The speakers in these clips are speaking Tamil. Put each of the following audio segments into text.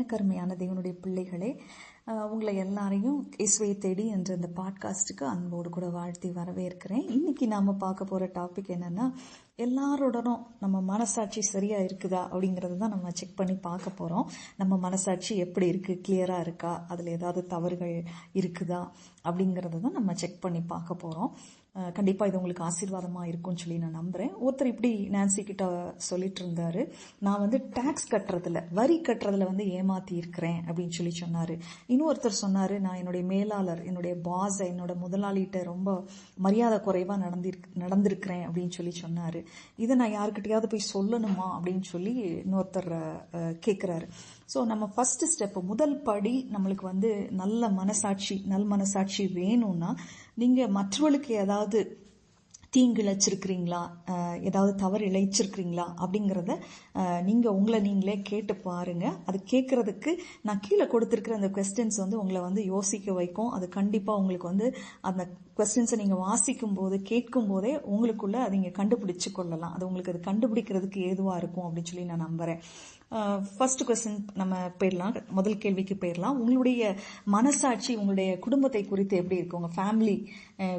எனக்கு அருமையான தேவனுடைய பிள்ளைகளே உங்களை எல்லாரையும் இஸ்வை தேடி என்ற இந்த பாட்காஸ்ட்டுக்கு அன்போடு கூட வாழ்த்தி வரவேற்கிறேன். இன்னைக்கு நாம பார்க்க போற டாபிக் என்னன்னா எல்லாரோடனும் நம்ம மனசாட்சி சரியா இருக்குதா அப்படிங்கறது தான் நம்ம செக் பண்ணி பார்க்க போறோம். நம்ம மனசாட்சி எப்படி இருக்கு? கிளியரா இருக்கா? அதுல ஏதாவது தவறுகள் இருக்குதா அப்படிங்கறத தான் நம்ம செக் பண்ணி பார்க்க போறோம். கண்டிப்பாக கண்டிப்பா இது உங்களுக்கு ஆசீர்வாதமா இருக்கும்னு சொல்லி நான் நம்புறேன். ஒருத்தர் இப்படி நான்சி கிட்ட சொல்லிட்டு இருந்தாரு. நான் வந்து டாக்ஸ் கட்டுறதுல வரி கட்டுறதுல வந்து ஏமாத்தி இருக்கிறேன் அப்படின்னு சொல்லி சொன்னாரு. இன்னொருத்தர் சொன்னாரு நான் என்னுடைய மேலாளர் என்னுடைய பாஸை என்னோட முதலாளிகிட்ட ரொம்ப மரியாதை குறைவா நடந்திருக்கு நடந்திருக்கிறேன் அப்படின்னு சொல்லி சொன்னாரு. இதை நான் யாருக்கிட்டையாவது போய் சொல்லணுமா அப்படின்னு சொல்லி இன்னொருத்தர் கேட்குறாரு ஸோ நம்ம ஃபர்ஸ்ட் ஸ்டெப் முதல் படி நம்மளுக்கு வந்து நல்ல மனசாட்சி நல் மனசாட்சி வேணும்னா நீங்க மற்றவர்களுக்கு ஏதாவது that தீங்கு இழைச்சிருக்கிறீங்களா ஏதாவது தவறு இழைச்சிருக்கிறீங்களா? அப்படிங்கிறத நீங்கள் உங்களை நீங்களே கேட்டு பாருங்க. அது கேட்குறதுக்கு நான் கீழே கொடுத்துருக்கிற அந்த கொஸ்டின்ஸ் வந்து உங்களை வந்து யோசிக்க வைக்கும். அது கண்டிப்பாக உங்களுக்கு வந்து அந்த கொஸ்டின்ஸை நீங்கள் வாசிக்கும் போது கேட்கும் போதே உங்களுக்குள்ள அதை நீங்கள் கண்டுபிடிச்சு கொள்ளலாம். அது உங்களுக்கு அது கண்டுபிடிக்கிறதுக்கு ஏதுவாக இருக்கும் அப்படின்னு சொல்லி நான் நம்புகிறேன் ஃபர்ஸ்ட் கொஸ்டின் நம்ம போயிடலாம். முதல் கேள்விக்கு போயிடலாம். உங்களுடைய மனசாட்சி உங்களுடைய குடும்பத்தை குறித்து எப்படி இருக்கு? உங்க ஃபேமிலி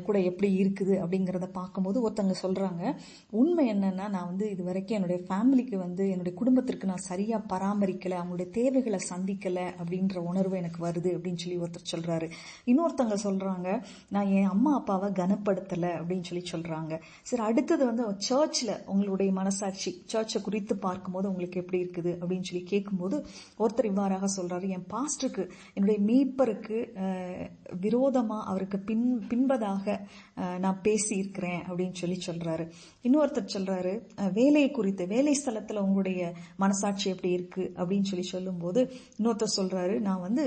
கூட எப்படி இருக்குது? அப்படிங்கறத பார்க்கும்போது ஒருத்தவங்க சொல்கிறாங்க உண்மை என்னன்னா நான் வந்து இது வரைக்கும் என்னுடைய ஃபேமிலிக்கு வந்து என்னுடைய குடும்பத்திற்கு நான் சரியாக பராமரிக்கலை அவங்களுடைய தேவைகளை சந்திக்கலை அப்படின்ற உணர்வு எனக்கு வருது அப்படின்னு சொல்லி ஒருத்தர் சொல்கிறாரு இன்னொருத்தவங்க சொல்கிறாங்க நான் என் அம்மா அப்பாவை கனப்படுத்தலை அப்படின்னு சொல்லி சொல்கிறாங்க சரி அடுத்தது வந்து சர்ச்சில் உங்களுடைய மனசாட்சி சர்ச்சை குறித்து பார்க்கும்போது உங்களுக்கு எப்படி இருக்குது அப்படின்னு சொல்லி கேட்கும்போது ஒருத்தர் இவ்வாறாக சொல்கிறாரு என் பாஸ்டருக்கு என்னுடைய மீட்பருக்கு விரோதமாக அவருக்கு பின் பின்பதாக நான் பேசியிருக்கிறேன் அப்படின்னு சொல்லி சொல்றாரு. இன்னொருத்தர் சொல்றாரு வேலையை குறித்து வேலை ஸ்தலத்துல உங்களுடைய மனசாட்சி எப்படி இருக்கு? அப்படின்னு சொல்லி சொல்லும்போது இன்னொருத்தர் சொல்றாரு நான் வந்து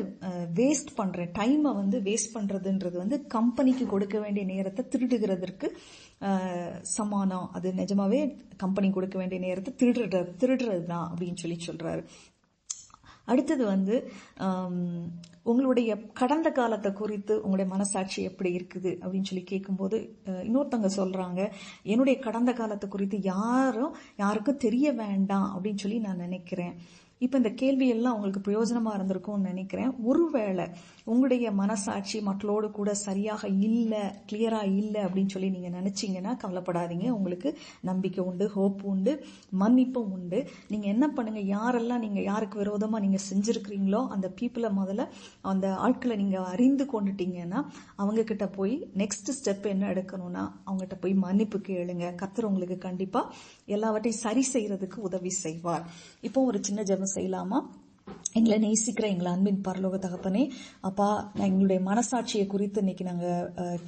வேஸ்ட் பண்றேன். டைமை வந்து வேஸ்ட் பண்றதுன்றது வந்து கம்பெனிக்கு கொடுக்க வேண்டிய நேரத்தை திருடுகிறதற்கு சமானம். அது நிஜமாவே கம்பெனி கொடுக்க வேண்டிய நேரத்தை திருடுற திருடுறது தான் அப்படின்னு சொல்லி சொல்றாரு. அடுத்தது வந்து உங்களுடைய கடந்த காலத்தை குறித்து உங்களுடைய மனசாட்சி எப்படி இருக்குது அப்படின்னு சொல்லி கேட்கும்போது இன்னொருத்தவங்க சொல்றாங்க என்னுடைய கடந்த காலத்தை குறித்து யாரும் யாருக்கும் தெரிய வேண்டாம் அப்படின்னு சொல்லி நான் நினைக்கிறேன். இப்போ இந்த கேள்வியெல்லாம் உங்களுக்கு பிரயோஜனமாக இருந்திருக்கும்னு நினைக்கிறேன். ஒருவேளை உங்களுடைய மனசாட்சி மக்களோடு கூட சரியாக இல்லை கிளியராக இல்லை அப்படின்னு சொல்லி நீங்கள் நினச்சிங்கன்னா கவலைப்படாதீங்க. உங்களுக்கு நம்பிக்கை உண்டு ஹோப் உண்டு மன்னிப்பும் உண்டு. நீங்கள் என்ன பண்ணுங்கள் யாரெல்லாம் நீங்கள் யாருக்கு விரோதமாக நீங்கள் செஞ்சுருக்கிறீங்களோ அந்த பீப்புளை முதல்ல அந்த ஆட்களை நீங்கள் அறிந்து கொண்டுட்டீங்கன்னா அவங்கக்கிட்ட போய் நெக்ஸ்ட் ஸ்டெப் என்ன எடுக்கணும்னா அவங்ககிட்ட போய் மன்னிப்பு கேளுங்க. கத்துறவங்களுக்கு கண்டிப்பாக எல்லாவற்றையும் சரி செய்கிறதுக்கு உதவி செய்வார். இப்போ ஒரு சின்ன ஜெபம் செய்யலாமா? எங்களை நேசிக்கிற எங்களை அன்பின் பரலோக தகப்பனே அப்பா நான் எங்களுடைய மனசாட்சியை குறித்து இன்னைக்கு நாங்க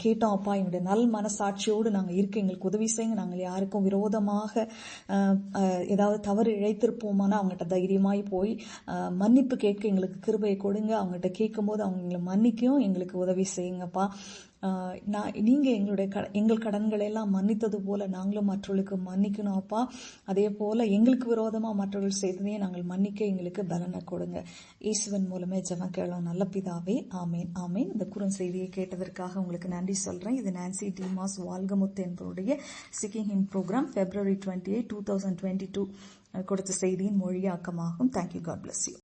கேட்டோம் அப்பா. எங்களுடைய நல் மனசாட்சியோடு நாங்க இருக்க எங்களுக்கு உதவி செய்யுங்க. நாங்கள் யாருக்கும் விரோதமாக ஏதாவது தவறு இழைத்திருப்போமானா அவங்ககிட்ட தைரியமாய் போய் மன்னிப்பு கேட்க எங்களுக்கு கிருபையை கொடுங்க. அவங்ககிட்ட கேட்கும்போது அவங்க எங்களை மன்னிக்கவும் எங்களுக்கு உதவி செய்யுங்கப்பா. நான் நீங்க எங்களுடைய க- எங்கள் கடன்களை எல்லாம் மன்னித்தது போல நாங்களும் மற்றவர்களுக்கு மன்னிக்கணும் அப்பா. அதே போல எங்களுக்கு விரோதமா மற்றவர்கள் செய்ததையும் நாங்கள் மன்னிக்க எங்களுக்கு பலனை கொடுங்க. இயேசுவன் மூலமே ஜெபம் கேளோம் நல்ல பிதாவே. ஆமேன் ஆமேன். இந்த குறும் செய்தியை கேட்டதற்காக உங்களுக்கு நன்றி சொல்றேன். இது நான்சி டிமாஸ் வால்கமுத்து என்பவருடைய chicken in program February twenty eight two thousand twenty two கொடுத்த செய்தியின் மொழியாக்கமாகும். Thank you God bless you